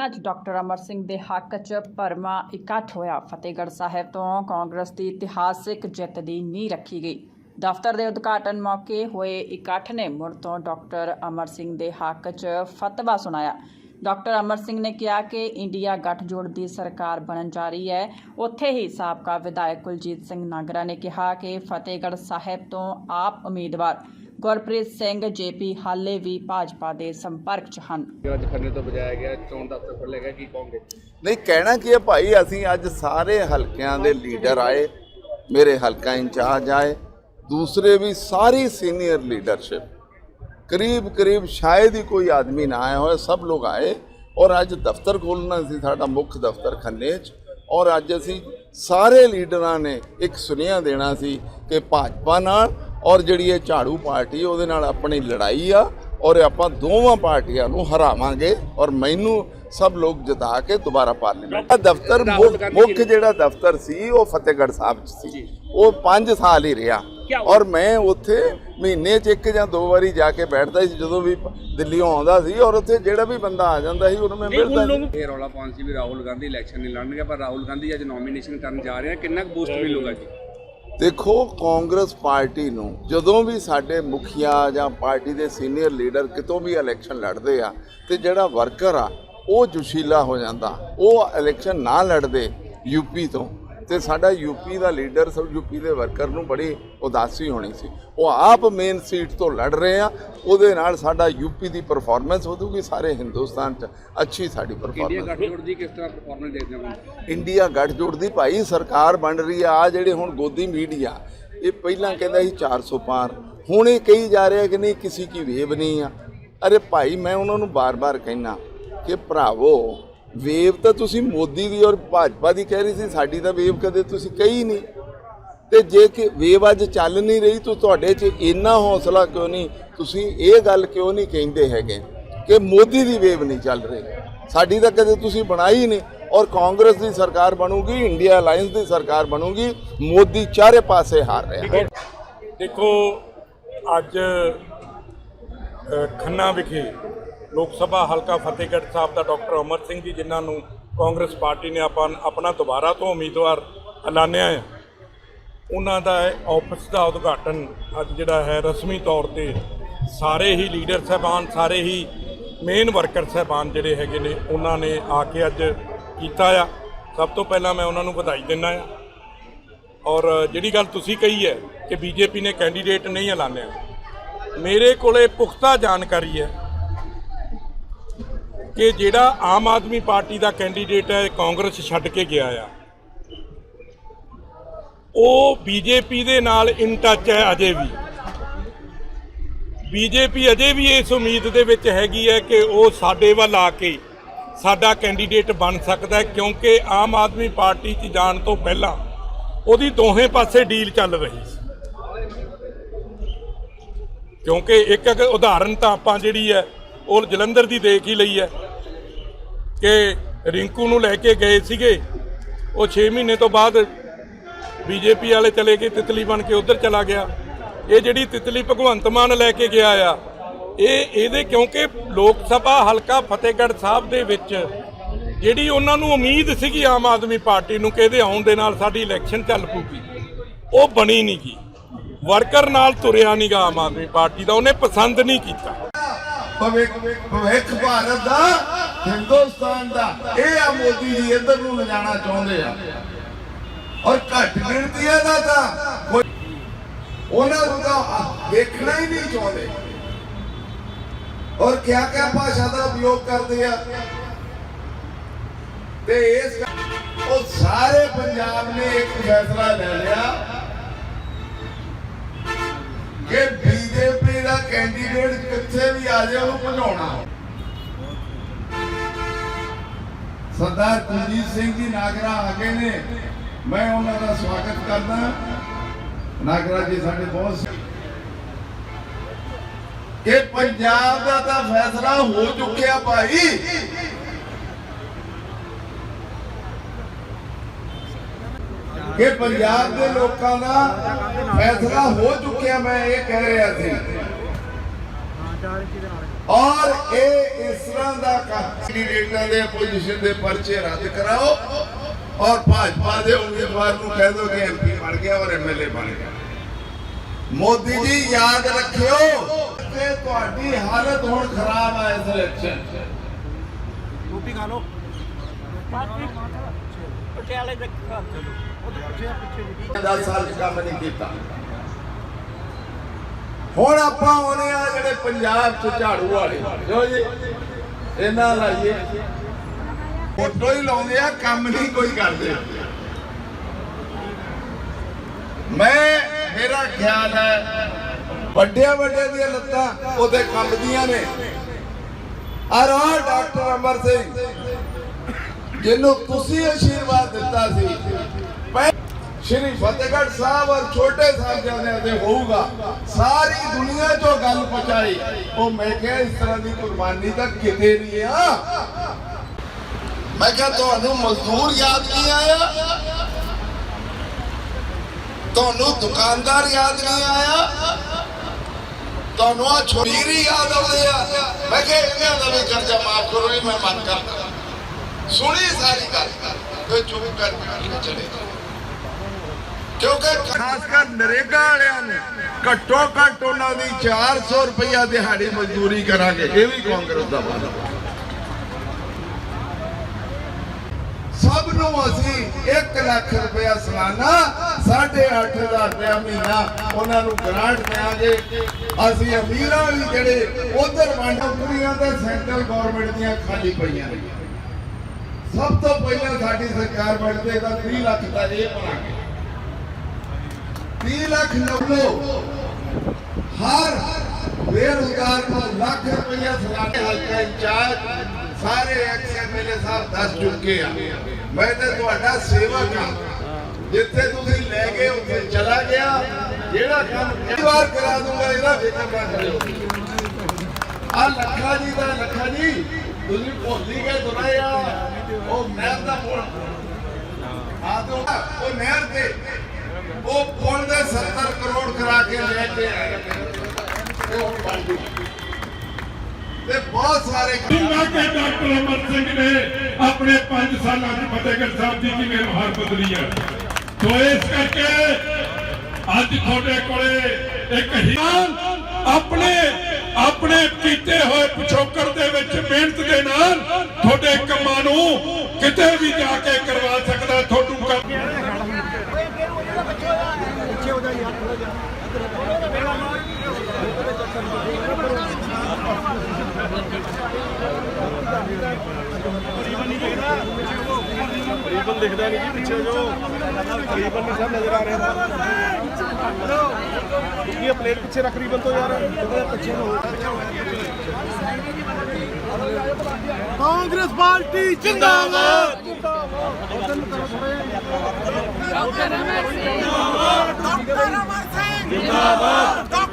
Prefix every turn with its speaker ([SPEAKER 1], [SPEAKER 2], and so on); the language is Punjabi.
[SPEAKER 1] ਖੰਨਾ ਡਾਕਟਰ ਅਮਰ ਸਿੰਘ ਦੇ ਹੱਕ 'ਚ ਭਰਵਾਂ ਇਕੱਠ ਹੋਇਆ। ਫਤਿਹਗੜ੍ਹ ਸਾਹਿਬ ਤੋਂ ਕਾਂਗਰਸ ਦੀ ਇਤਿਹਾਸਿਕ ਜਿੱਤ ਦੀ ਨੀਂਹ ਰੱਖੀ ਗਈ। ਦਫ਼ਤਰ ਦੇ ਉਦਘਾਟਨ ਮੌਕੇ ਹੋਏ ਇਕੱਠ ਨੇ ਮੁੜ ਤੋਂ ਡਾਕਟਰ ਅਮਰ ਸਿੰਘ ਦੇ ਹੱਕ 'ਚ ਫਤਵਾ ਸੁਣਾਇਆ। ਡਾਕਟਰ ਅਮਰ ਸਿੰਘ ਨੇ ਕਿਹਾ ਕਿ ਇੰਡੀਆ ਗੱਠਜੋੜ ਦੀ ਸਰਕਾਰ ਬਣਨ ਜਾ ਰਹੀ ਹੈ। ਉੱਥੇ ਹੀ ਸਾਬਕਾ ਵਿਧਾਇਕ ਕੁਲਜੀਤ ਸਿੰਘ ਨਾਗਰਾ ਨੇ ਕਿਹਾ ਕਿ ਫਤਿਹਗੜ੍ਹ ਸਾਹਿਬ ਤੋਂ ਆਪ ਉਮੀਦਵਾਰ ਗੁਰਪ੍ਰੀਤ ਸਿੰਘ ਜੇਪੀ ਹਾਲੇ ਵੀ ਭਾਜਪਾ ਦੇ ਸੰਪਰਕ 'ਚ ਹਨ।
[SPEAKER 2] ਅੱਜ ਖੰਨੇ ਤੋਂ ਬਜਾਇਆ ਗਿਆ ਚੋਣ ਦਫ਼ਤਰ ਖੁੱਲ੍ਹੇਗਾ ਕੀ ਕਹੋਗੇ?
[SPEAKER 3] ਨਹੀਂ ਕਹਿਣਾ ਕੀ ਹੈ ਭਾਈ ਅਸੀਂ ਅੱਜ ਸਾਰੇ ਹਲਕਿਆਂ ਦੇ ਲੀਡਰ ਆਏ ਮੇਰੇ ਹਲਕਾ ਇੰਚਾਰਜ ਆਏ ਦੂਸਰੇ ਵੀ ਸਾਰੀ ਸੀਨੀਅਰ ਲੀਡਰਸ਼ਿਪ। ਕਰੀਬ ਕਰੀਬ ਸ਼ਾਇਦ ਹੀ ਕੋਈ ਆਦਮੀ ਨਾ ਆਇਆ ਹੋਇਆ ਸਭ ਲੋਕ ਆਏ ਔਰ ਅੱਜ ਦਫ਼ਤਰ ਖੋਲ੍ਹਣਾ ਸੀ ਸਾਡਾ ਮੁੱਖ ਦਫ਼ਤਰ ਖੰਨੇ 'ਚ ਔਰ ਅੱਜ ਅਸੀਂ ਸਾਰੇ ਲੀਡਰਾਂ ਨੇ ਇੱਕ ਸੁਨੇਹਾ ਦੇਣਾ ਸੀ ਕਿ ਭਾਜਪਾ ਨਾਲ ਔਰ ਜਿਹੜੀ ਇਹ ਝਾੜੂ ਪਾਰਟੀ ਉਹਦੇ ਨਾਲ ਆਪਣੀ ਲੜਾਈ ਆ ਔਰ ਆਪਾਂ ਦੋਵਾਂ ਪਾਰਟੀਆਂ ਨੂੰ ਹਰਾਵਾਂਗੇ ਔਰ ਮੈਨੂੰ ਸਭ ਲੋਕ ਜਿਤਾ ਕੇ ਦੁਬਾਰਾ ਪਾਰਲੀਮੈਂਟ ਦਫ਼ਤਰ ਮੁੱਖ ਮੁੱਖ ਜਿਹੜਾ ਦਫ਼ਤਰ ਸੀ ਉਹ ਫਤਿਹਗੜ੍ਹ ਸਾਹਿਬ 'ਚ ਸੀ। ਉਹ 5 ਸਾਲ ਹੀ ਰਿਹਾ। ਔਰ ਮੈਂ ਉੱਥੇ ਮਹੀਨੇ 'ਚ ਇੱਕ ਜਾਂ ਦੋ ਵਾਰੀ ਜਾ ਕੇ ਬੈਠਦਾ ਸੀ ਜਦੋਂ ਵੀ ਦਿੱਲੀੋਂ ਆਉਂਦਾ ਸੀ ਔਰ ਉੱਥੇ ਜਿਹੜਾ ਵੀ ਬੰਦਾ ਆ ਜਾਂਦਾ ਸੀ ਉਹਨੂੰ ਮੈਂ ਮਿਲਦਾ ਸੀ।
[SPEAKER 2] ਇਹ ਰੌਲਾ ਪਾਉਣ ਸੀ ਵੀ ਰਾਹੁਲ ਗਾਂਧੀ ਇਲੈਕਸ਼ਨ ਨਹੀਂ ਲੜਨਗੇ ਪਰ ਰਾਹੁਲ ਗਾਂਧੀ ਅੱਜ ਨੋਮੀਨੇਸ਼ਨ ਕਰਨ ਜਾ ਰਹੇ ਆ। ਕਿੰਨਾ ਕੁ ਬੂਸਟ ਮਿਲੂਗਾ ਜੀ?
[SPEAKER 3] ਦੇਖੋ, ਕਾਂਗਰਸ ਪਾਰਟੀ ਨੂੰ ਜਦੋਂ ਵੀ ਸਾਡੇ ਮੁਖੀਆ ਜਾਂ ਪਾਰਟੀ ਦੇ ਸੀਨੀਅਰ ਲੀਡਰ ਕਿਤੋਂ ਵੀ ਇਲੈਕਸ਼ਨ ਲੜਦੇ ਆ ਤੇ ਜਿਹੜਾ ਵਰਕਰ ਆ, ਉਹ ਜੋਸ਼ੀਲਾ ਹੋ ਜਾਂਦਾ, ਉਹ ਇਲੈਕਸ਼ਨ ਨਾ ਲੜਦੇ ਯੂਪੀ ਤੋਂ। ਤੇ ਸਾਡਾ ਯੂਪੀ ਦਾ ਲੀਡਰ ਸਭ ਯੂਪੀ ਦੇ ਵਰਕਰ ਨੂੰ ਬੜੀ ਉਦਾਸੀ ਹੋਣੀ ਸੀ। ਉਹ ਆਪ ਮੇਨ ਸੀਟ ਤੋਂ ਲੜ ਰਹੇ ਆ ਉਹਦੇ ਨਾਲ ਸਾਡਾ ਯੂਪੀ ਦੀ ਪਰਫਾਰਮੈਂਸ ਵਧੂਗੀ ਸਾਰੇ ਹਿੰਦੁਸਤਾਨ 'ਚ ਅੱਛੀ ਸਾਡੀ
[SPEAKER 2] ਇੰਡੀਆ
[SPEAKER 3] ਪਰਫਾਰਮੈਂਸ
[SPEAKER 2] ਗੱਠਜੋੜ ਦੀ ਕਿਸ ਤਰ੍ਹਾਂ ਪਰਫਾਰਮੈਂਸ ਦੇਖਦੇ ਹੋ
[SPEAKER 3] ਇੰਡੀਆ ਗੱਠਜੋੜ ਦੀ ਭਾਈ ਸਰਕਾਰ ਬਣ ਰਹੀ ਆ ਆਹ ਜਿਹੜੇ ਹੁਣ ਗੋਦੀ ਮੀਡੀਆ ਇਹ ਪਹਿਲਾਂ ਕਹਿੰਦਾ ਸੀ 400 ਪਾਰ ਹੁਣ ਇਹ ਕਹੀ ਜਾ ਰਿਹਾ ਕਿ ਨਹੀਂ ਕਿਸੇ ਕੀ ਵੇਵ ਨਹੀਂ ਆ। ਅਰੇ ਭਾਈ ਮੈਂ ਉਹਨਾਂ ਨੂੰ ਬਾਰ-ਬਾਰ ਕਹਿਣਾ ਕਿ ਭਰਾਵੋ ਵੇਵ ਤਾਂ ਤੁਸੀਂ ਮੋਦੀ ਦੀ ਔਰ ਭਾਜਪਾ ਦੀ ਕਹਿ ਰਹੀ ਸੀ, ਸਾਡੀ ਤਾਂ ਵੇਵ ਕਦੇ ਤੁਸੀਂ ਕਹੀ ਨਹੀਂ। ਤੇ ਜੇ ਕਿ ਵੇਵ ਅੱਜ ਚੱਲ ਨਹੀਂ ਰਹੀ, ਤਾਂ ਤੁਹਾਡੇ 'ਚ ਇੰਨਾ ਹੌਸਲਾ ਕਿਉਂ ਨਹੀਂ? ਤੁਸੀਂ ਇਹ ਗੱਲ ਕਿਉਂ ਨਹੀਂ ਕਹਿੰਦੇ ਹੈਗੇ ਕਿ ਮੋਦੀ ਦੀ ਵੇਵ ਨਹੀਂ ਚੱਲ ਰਹੀ? ਸਾਡੀ ਤਾਂ ਕਦੇ ਤੁਸੀਂ ਬਣਾਈ ਨਹੀਂ। ਔਰ ਕਾਂਗਰਸ ਦੀ ਸਰਕਾਰ ਬਣੂਗੀ, ਇੰਡੀਆ ਅਲਾਈਅੰਸ ਦੀ ਸਰਕਾਰ ਬਣੂਗੀ, ਮੋਦੀ ਚਾਰੇ ਪਾਸੇ ਹਾਰ ਰਿਹਾ ਹੈ।
[SPEAKER 4] ਦੇਖੋ, ਅੱਜ ਖੰਨਾ ਵਿਖੇ ਲੋਕ ਸਭਾ ਹਲਕਾ ਫਤਿਹਗੜ੍ਹ ਸਾਹਿਬ ਦਾ ਡਾਕਟਰ ਅਮਰ ਸਿੰਘ ਜੀ, ਜਿਨ੍ਹਾਂ ਨੂੰ ਕਾਂਗਰਸ ਪਾਰਟੀ ਨੇ ਆਪਾਂ ਆਪਣਾ ਦੁਬਾਰਾ ਤੋਂ ਉਮੀਦਵਾਰ ਐਲਾਨਿਆ ਹੈ। ਉਹਨਾਂ ਦਾ ਆਫਿਸ ਦਾ ਉਦਘਾਟਨ ਅੱਜ ਜਿਹੜਾ ਹੈ ਰਸਮੀ ਤੌਰ ਤੇ ਸਾਰੇ ਹੀ ਲੀਡਰ ਸਹਿਬਾਨ, ਸਾਰੇ ਹੀ ਮੇਨ ਵਰਕਰ ਸਹਿਬਾਨ ਜਿਹੜੇ ਹੈਗੇ ਨੇ, ਉਹਨਾਂ ਨੇ ਆ ਕੇ ਅੱਜ ਕੀਤਾ ਆ। ਸਭ ਤੋਂ ਪਹਿਲਾਂ ਮੈਂ ਉਹਨਾਂ ਨੂੰ ਵਧਾਈ ਦਿੰਦਾ ਆ ਔਰ ਜਿਹੜੀ ਗੱਲ ਤੁਸੀਂ ਕਹੀ ਹੈ ਕਿ ਬੀਜੇਪੀ ਨੇ ਕੈਂਡੀਡੇਟ ਨਹੀਂ ਐਲਾਨਿਆ, ਮੇਰੇ ਕੋਲੇ ਪੁਖਤਾ ਜਾਣਕਾਰੀ ਹੈ ਕਿ ਜਿਹੜਾ ਆਮ ਆਦਮੀ ਪਾਰਟੀ ਦਾ ਕੈਂਡੀਡੇਟ ਹੈ ਕਾਂਗਰਸ ਛੱਡ ਕੇ ਗਿਆ ਆ। ਉਹ ਬੀਜੇਪੀ ਦੇ ਨਾਲ ਇਨ ਟੱਚ ਹੈ ਅਜੇ ਵੀ। ਬੀਜੇਪੀ ਅਜੇ ਵੀ ਇਸ ਉਮੀਦ ਦੇ ਵਿੱਚ ਹੈਗੀ ਹੈ ਕਿ ਉਹ ਸਾਡੇ ਵੱਲ ਆ ਕੇ ਸਾਡਾ ਕੈਂਡੀਡੇਟ ਬਣ ਸਕਦਾ ਹੈ, ਕਿਉਂਕਿ ਆਮ ਆਦਮੀ ਪਾਰਟੀ 'ਚ ਜਾਣ ਤੋਂ ਪਹਿਲਾਂ ਉਹਦੀ ਦੋਹੇ ਪਾਸੇ ਡੀਲ ਚੱਲ ਰਹੀ ਸੀ। ਕਿਉਂਕਿ ਇੱਕ ਇੱਕ ਉਦਾਹਰਨ ਤਾਂ ਆਪਾਂ ਜਿਹੜੀ ਹੈ, ਉਹ ਜਲੰਧਰ ਦੀ ਦੇਖ ਹੀ ਲਈ ਹੈ। ਕਿ ਰਿੰਕੂ ਨੂੰ ਲੈ ਕੇ ਗਏ ਸੀਗੇ। ਉਹ 6 ਮਹੀਨੇ ਤੋਂ ਬਾਅਦ ਬੀਜੇਪੀ ਵਾਲੇ ਚਲੇ ਗਏ, ਤਿਤਲੀ ਬਣ ਕੇ ਉਧਰ ਚਲਾ ਗਿਆ। ਇਹ ਜਿਹੜੀ ਤਿਤਲੀ ਭਗਵੰਤ ਮਾਨ ਲੈ ਕੇ ਗਿਆ ਆ, ਇਹ ਇਹਦੇ ਕਿਉਂਕਿ ਲੋਕ ਸਭਾ ਹਲਕਾ ਫਤਿਹਗੜ੍ਹ ਸਾਹਿਬ ਦੇ ਵਿੱਚ ਜਿਹੜੀ ਉਹਨਾਂ ਨੂੰ ਉਮੀਦ ਸੀਗੀ ਆਮ ਆਦਮੀ ਪਾਰਟੀ ਨੂੰ ਕਿ ਇਹਦੇ ਆਉਣ ਦੇ ਨਾਲ ਸਾਡੀ ਇਲੈਕਸ਼ਨ ਚੱਲ ਪੂਗੀ ਉਹ ਬਣੀ ਨਹੀਂ ਗੀ। ਵਰਕਰ ਨਾਲ ਤੁਰਿਆ ਨਹੀਂਗਾ ਆਮ ਆਦਮੀ ਪਾਰਟੀ ਦਾ, ਉਹਨੇ ਪਸੰਦ ਨਹੀਂ ਕੀਤਾ।
[SPEAKER 5] ਭਵਿੱਖ ਭਾਰਤ ਦਾ ਹਿੰਦੁਸਤਾਨ ਦਾ। ਇਹ ਆ ਮੋਦੀ ਜੀ ਇੱਧਰ ਨੂੰ ਲਿਜਾਣਾ ਚਾਹੁੰਦੇ ਆ। ਔਰ ਘੱਟ ਗਿਣਤੀਆਂ ਦਾ ਤਾਂ ਕੋਈ ਉਹਨਾਂ ਨੂੰ ਤਾਂ ਦੇਖਣਾ ਹੀ ਨਹੀਂ ਚਾਹੁੰਦੇ। ਔਰ ਕਿਆ ਕਿਆ ਭਾਸ਼ਾ ਦਾ ਉਪਯੋਗ ਕਰਦੇ ਆ। ਤੇ ਇਸ ਉਹ ਸਾਰੇ ਪੰਜਾਬ ਨੇ ਇੱਕ ਫੈਸਲਾ ਲੈ ਲਿਆ ਕਿ ਬੀਜੇਪੀ ਦਾ ਕੈਂਡੀਡੇਟ ਕਿੱਥੇ ਵੀ ਆ ਜਾਏ ਉਹਨੂੰ ਭਜਾਉਣਾ। ਸਰਦਾਰ ਕੁਲਜੀਤ ਸਿੰਘ ਜੀ ਨਾਗਰਾ ਆ ਗਏ ਨੇ। ਮੈਂ ਉਹਨਾਂ ਦਾ ਸਵਾਗਤ ਕਰਦਾ ਨਾਗਰਾ ਜੀ ਸਾਡੇ ਬਹੁਤ ਕਿ ਪੰਜਾਬ ਦਾ ਤਾਂ ਫੈਸਲਾ ਹੋ ਚੁੱਕਿਆ ਭਾਈ। ਕਿ ਪੰਜਾਬ ਦੇ ਲੋਕਾਂ ਦਾ ਫੈਸਲਾ ਹੋ ਚੁੱਕਿਆ ਮੈਂ ਇਹ ਕਹਿ ਰਿਹਾ ਸੀ।
[SPEAKER 3] ਔਰ ਇਹ ਇਸ ਤਰ੍ਹਾਂ ਦਾ ਕੈਂਡੀਡੇਟਾਂ ਦੇ ਪੋਜੀਸ਼ਨ ਦੇ ਪਰਚੇ ਰੱਦ ਕਰਾਓ ਔਰ ਭਾਜਪਾ ਦੇ ਉਮੀਦਵਾਰ ਨੂੰ ਕਹਿ ਦਿਓ ਕਿ ਐਮਪੀ ਬਣ ਗਿਆ ਔਰ ਐਮਐਲਏ ਬਣ ਗਿਆ। ਮੋਦੀ ਜੀ ਯਾਦ ਰੱਖਿਓ ਕਿ ਤੁਹਾਡੀ ਹਾਲਤ ਹੁਣ ਖਰਾਬ ਹੈ ਇਸ ਇਲੈਕਸ਼ਨ 'ਚ।
[SPEAKER 6] ਰੋਟੀ ਖਾ ਲਓ। ਪਟਿਆਲੇ ਦੇ
[SPEAKER 3] ਦਸ ਸਾਲ ਚ ਕੰਮ ਨਹੀਂ ਕੀਤਾ। ਹੁਣ ਆਪਾਂ ਆਉਣੇ ਆ ਜਿਹੜੇ ਪੰਜਾਬ ਚ ਝਾੜੂ ਵਾਲੇ। ਜੋ ਜੀ, ਇਹਨਾਂ ਲਾਈਏ। ਫੋਟੋ ਹੀ ਲਾਉਂਦੇ ਆ, ਕੰਮ ਨਹੀਂ ਕੋਈ ਕਰਦੇ। ਮੈਂ, ਮੇਰਾ ਖਿਆਲ ਹੈ, ਵੱਡਿਆਂ ਵੱਡਿਆਂ ਦੀਆਂ ਲੱਤਾਂ ਉਹਦੇ ਕੰਬਦੀਆਂ ਨੇ। ਔਰ ਆਹ ਡਾਕਟਰ ਅਮਰ ਸਿੰਘ, ਜਿਹਨੂੰ ਤੁਸੀਂ ਆਸ਼ੀਰਵਾਦ ਦਿੱਤਾ ਸੀ। ਸ਼੍ਰੀ ਫਤਿਹਗੜ੍ਹ ਸਾਹਿਬ ਔਰ ਛੋਟੇ ਸਾਹਿਬਜ਼ਾਦਿਆਂ ਦੇ ਹੋਊਗਾ। ਸਾਰੀ ਦੁਨੀਆ 'ਚੋਂ ਗੱਲ ਪਹੁੰਚਾਈ। ਉਹ ਮੈਂ ਕਿਹਾ, ਇਸ ਤਰ੍ਹਾਂ ਦੀ ਕੁਰਬਾਨੀ ਤਾਂ ਕਿਤੇ ਨਹੀਂ ਆ। ਮੈਂ ਕਿਹਾ, ਤੁਹਾਨੂੰ ਮਜ਼ਦੂਰ ਯਾਦ ਨਹੀਂ ਆਇਆ? ਤੁਹਾਨੂੰ ਦੁਕਾਨਦਾਰ ਯਾਦ ਨਹੀਂ ਆਇਆ? ਤੁਹਾਨੂੰ ਆ ਛੋਰੀ ਯਾਦ ਆਉਂਦੇ ਆ। ਮੈਂ ਕਿਹਾ, ਇਹਨਾਂ ਦਾ ਵੀ ਕਰਜ਼ਾ ਮਾਫ ਕਰੋ, ਇਹ ਮੈਂ ਮੰਨ ਕਰਦਾ। ਸੁਣੀ ਸਾਰੀ ਗੱਲ। ਤੇ ਚੁੱਪ ਕਰ ਚਲੇ ਜਾਓ। ਕਿਉਂਕਿ ਖਾਸ ਕਰ ਨਰੇਗਾ ਵਾਲਿਆਂ ਨੂੰ ਘੱਟੋ ਘੱਟ ਉਹਨਾਂ ਦੀ 400 ਰੁਪਇਆ ਦਿਹਾੜੀ ਮਜ਼ਦੂਰੀ ਕਰਾਂਗੇ, ਇਹ ਵੀ ਕਾਂਗਰਸ ਦਾ ਵਾਅਦਾ। ਸਭ ਨੂੰ ਅਸੀਂ 1 ਲੱਖ ਰੁਪਇਆ ਸਾਲਾਨਾ 8.5 ਹਜ਼ਾਰ ਰੁਪਇਆ ਮਹੀਨਾ ਉਹਨਾਂ ਨੂੰ ਗ੍ਰਾਂਟ ਦੇਾਂਗੇ ਅਸੀਂ ਅਮੀਰਾਂ ਵੀ ਜਿਹੜੇ ਉਧਰ ਵੰਡਪੁਰੀਆਂ ਤੇ ਸੈਂਟਰਲ ਗਵਰਨਮੈਂਟ ਦੀਆਂ ਖਾਲੀ ਪਈਆਂ ਨੇ। ਸਭ ਤੋਂ ਪਹਿਲਾਂ ਸਾਡੀ ਸਰਕਾਰ ਬਣਦੇ ਤਾਂ 30 ਲੱਖ ਦਾ ਇਹ ਬਣਾਂਗੇ। 30 ਲੱਖ ਨਵਲੋ ਹਰ ਬੇਰੁਜ਼ਗਾਰ ਨੂੰ ਲੱਖ ਰੁਪਇਆ ਸਾਲਾਨਾ ਹਲਕਾ ਇੰਚਾਰਜ ਸਾਰੇ ਐਕਸਐਮਐਲਏ ਸਾਹਿਬ ਦੱਸ ਚੁੱਕੇ ਆ। ਮੈਂ ਤੇ ਤੁਹਾਡਾ ਸੇਵਕ ਹਾਂ ਜਿੱਥੇ ਤੁਸੀਂ ਲੈ ਗਏ, ਉੱਥੇ ਚਲਾ ਗਿਆ। ਜਿਹੜਾ ਕੰਮ ਕਈ ਵਾਰ ਕਰਾ ਦੂੰਗਾ, ਇਹਦਾ ਫਿਕਰ ਨਾ ਕਰਿਓ। ਆ ਲੱਖਾ ਜੀ ਦਾ ਲੱਖਾ ਜੀ। ਤੁਸੀਂ ਭੋਲੀ ਗਏ ਦੁਰਾਇਆ ਉਹ ਨਹਿਰ ਦਾ ਪੁਲ। ਆ ਦੋ ਉਹ ਨਹਿਰ ਤੇ ਉਹ ਪੁਲ ਦੇ 70 ਕਰੋੜ ਕਰਾ ਕੇ ਲੈ ਕੇ ਆਏ। ਤੇ ਹੁਣ ਬਣ ਗਈ। ਤੇ ਬਹੁਤ ਸਾਰੇ
[SPEAKER 4] ਦੂੰਗਾ ਕਿ ਡਾਕਟਰ ਅਮਰ ਸਿੰਘ ਨੇ ਆਪਣੇ 5 ਸਾਲਾਂ ਦੀ ਫਤਿਹਗੜ੍ਹ ਸਾਹਿਬ ਦੀ ਕਿਵੇਂ ਮੁਹਾਰ ਬਦਲੀ ਹੈ। ਸੋ ਇਸ ਕਰਕੇ ਅੱਜ ਤੁਹਾਡੇ ਕੋਲੇ ਇੱਕ ਹੀਰ ਆਪਣੇ ਆਪਣੇ ਕੀਤੇ ਹੋਏ ਪਿਛੋਕੜ ਦੇ ਵਿੱਚ ਮਿਹਨਤ ਦੇ ਨਾਲ ਤੁਹਾਡੇ ਕੰਮਾਂ ਨੂੰ ਕਿਤੇ ਵੀ ਜਾ ਕੇ ਕਰਵਾ ਸਕਦਾ ਤੁਹਾਨੂੰ ਕੰਮ
[SPEAKER 6] ਪਿੱਛੇ
[SPEAKER 7] ਦਿਖਦਾ ਨਹੀਂ ਜੀ, ਪਿੱਛੇ ਜੋ ਤਕਰੀਬਨ ਨਹੀਂ ਸਭ ਨਜ਼ਰ ਆ ਰਿਹਾ। ਕਿਉਂਕਿ ਇਹ ਪਲੇਟ ਪਿੱਛੇ ਰੱਖ ਰੀਬਨ ਤੋਂ ਯਾਰ ਪਿੱਛੇ ਨੂੰ ਕਾਂਗਰਸ ਪਾਰਟੀ ਜ਼ਿੰਦਾਬਾਦ। ਜਿੰਦਾਬਾਦ।
[SPEAKER 8] ਡਾਕਟਰ ਅਮਰ ਸਿੰਘ ਜਿੰਦਾਬਾਦ